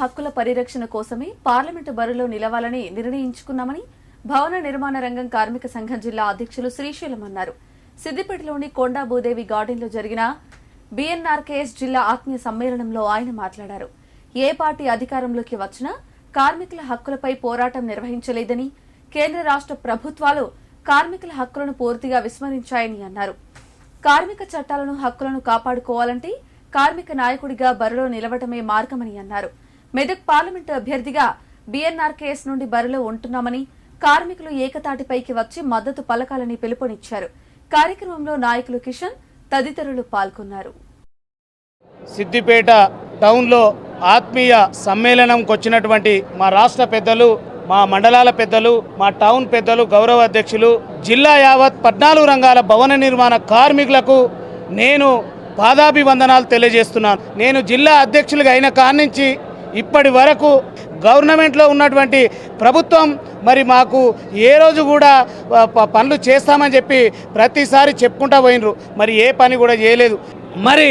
హక్కుల పరిరక్షణ కోసమే పార్లమెంటు బరిలో నిలవాలని నిర్ణయించుకున్నామని భవన నిర్మాణ రంగం కార్మిక సంఘం జిల్లా అధ్యక్షులు శ్రీశైలం అన్నారు. సిద్దిపేటలోని కొండా భూదేవి గార్డెన్లో జరిగిన బీఎన్ఆర్కేఎస్ జిల్లా ఆత్మీయ సమ్మేళనంలో ఆయన మాట్లాడారు. ఏ పార్టీ అధికారంలోకి వచ్చినా కార్మికుల హక్కులపై పోరాటం నిర్వహించలేదని కేంద్ర రాష్ట్ర ప్రభుత్వాలు కార్మికుల హక్కులను పూర్తిగా విస్మరించాయని అన్నారు. కార్మిక చట్టాలను హక్కులను కాపాడుకోవాలంటే కార్మిక నాయకుడిగా బరిలో నిలవటమే మార్గమని అన్నారు. మెదక్ పార్లమెంటు అభ్యర్థిగా బీఎన్ఆర్కేఎస్ నుండి బరిలో ఉంటున్నామని కార్మికులు ఏకతాటిపైకి వచ్చి మద్దతు పలకాలని పిలుపునిచ్చారు. కార్యక్రమంలో నాయకులు కిషన్ తదితరులు పాల్గొన్నారు. సిద్దిపేట టౌన్లో ఆత్మీయ సమ్మేళనంకి వచ్చినటువంటి మా రాష్ట్ర పెద్దలు మా మండలాల పెద్దలు మా టౌన్ పెద్దలు గౌరవ అధ్యక్షులు జిల్లా యావత్ పద్నాలుగు రంగాల భవన నిర్మాణ కార్మికులకు నేను పాదాభివందనాలు తెలియజేస్తున్నాను. నేను జిల్లా అధ్యక్షులుగా అయిన కాన్నించి ఇప్పటి వరకు గవర్నమెంట్లో ఉన్నటువంటి ప్రభుత్వం మరి మాకు ఏ రోజు కూడా ప- పనులు చేస్తామని చెప్పి ప్రతిసారి చెప్పుకుంటా పోయినరు. మరి ఏ పని కూడా చేయలేదు. మరి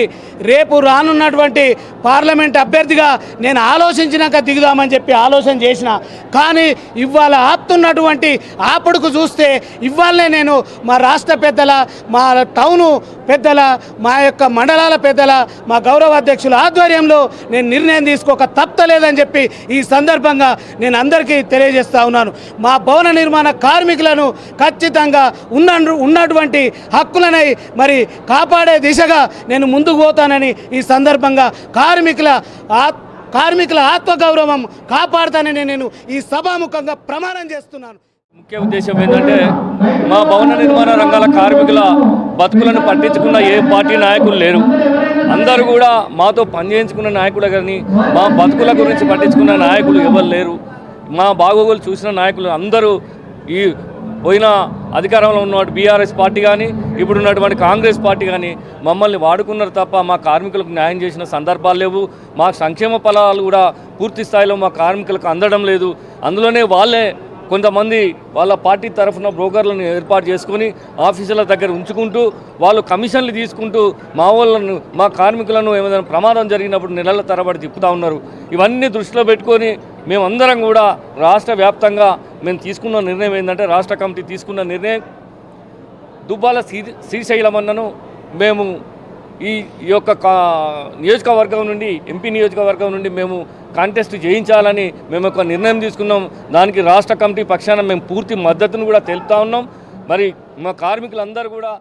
రేపు రానున్నటువంటి పార్లమెంట్ అభ్యర్థిగా నేను ఆలోచించినాక దిగుదామని చెప్పి ఆలోచన చేసిన. కానీ ఇవాళ ఆపుతున్నటువంటి ఆపుడుకు చూస్తే ఇవాళనే నేను మా రాష్ట్ర పెద్దల మా టౌను పెద్దల మా యొక్క మండలాల పెద్దల మా గౌరవ అధ్యక్షుల ఆధ్వర్యంలో నేను నిర్ణయం తీసుకోక తప్పలేదని చెప్పి ఈ సందర్భంగా నేను అందరికీ తెలియజేస్తా ఉన్నాను. మా భవన నిర్మాణ కార్మికులను ఖచ్చితంగా ఉన్న ఉన్నటువంటి హక్కులనై మరి కాపాడే దిశగా నేను ముందుకు పోతానని ఈ సందర్భంగా కార్మికుల కార్మికుల ఆత్మగౌరవం కాపాడుతానని నేను ఈ సభాముఖంగా ప్రమాణం చేస్తున్నాను. ముఖ్య ఉద్దేశం ఏంటంటే మా భవన నిర్మాణ రంగాల కార్మికుల బతుకులను పట్టించుకున్న ఏ పార్టీ నాయకులు లేరు. అందరూ కూడా మాతో పనిచేయించుకున్న నాయకులు కానీ మా బతుకుల గురించి పట్టించుకున్న నాయకులు ఎవరు లేరు. మా బాగోగులు చూసిన నాయకులు అందరూ ఈ పోయిన అధికారంలో ఉన్నటువంటి బీఆర్ఎస్ పార్టీ కానీ ఇప్పుడు ఉన్నటువంటి కాంగ్రెస్ పార్టీ కానీ మమ్మల్ని వాడుకున్నారు తప్ప మా కార్మికులకు న్యాయం చేసిన సందర్భాలు లేవు. మా సంక్షేమ ఫలాలు కూడా పూర్తి స్థాయిలో మా కార్మికులకు అందడం లేదు. అందులోనే వాళ్ళే కొంతమంది వాళ్ళ పార్టీ తరఫున బ్రోకర్లను ఏర్పాటు చేసుకొని ఆఫీసుల దగ్గర ఉంచుకుంటూ వాళ్ళు కమిషన్లు తీసుకుంటూ మా వాళ్ళను మా కార్మికులను ఏమైనా ప్రమాదం జరిగినప్పుడు నెలల తరబడి తిప్పుతా ఉన్నారు. ఇవన్నీ దృష్టిలో పెట్టుకొని మేమందరం కూడా రాష్ట్ర వ్యాప్తంగా మేము తీసుకున్న నిర్ణయం ఏంటంటే రాష్ట్ర కమిటీ తీసుకున్న నిర్ణయం దుబ్బాల శ్రీ శ్రీశైలమన్నను మేము ఈ ఈ యొక్క కా- నియోజకవర్గం నుండి ఎంపీ నియోజకవర్గం నుండి మేము కాంటెస్ట్ చేయించాలని మేము ఒక నిర్ణయం తీసుకున్నాం. దానికి రాష్ట్ర కమిటీ పక్షాన మేము పూర్తి మద్దతును కూడా తెలుపుతా ఉన్నాం. మరి మా కార్మికులందరూ కూడా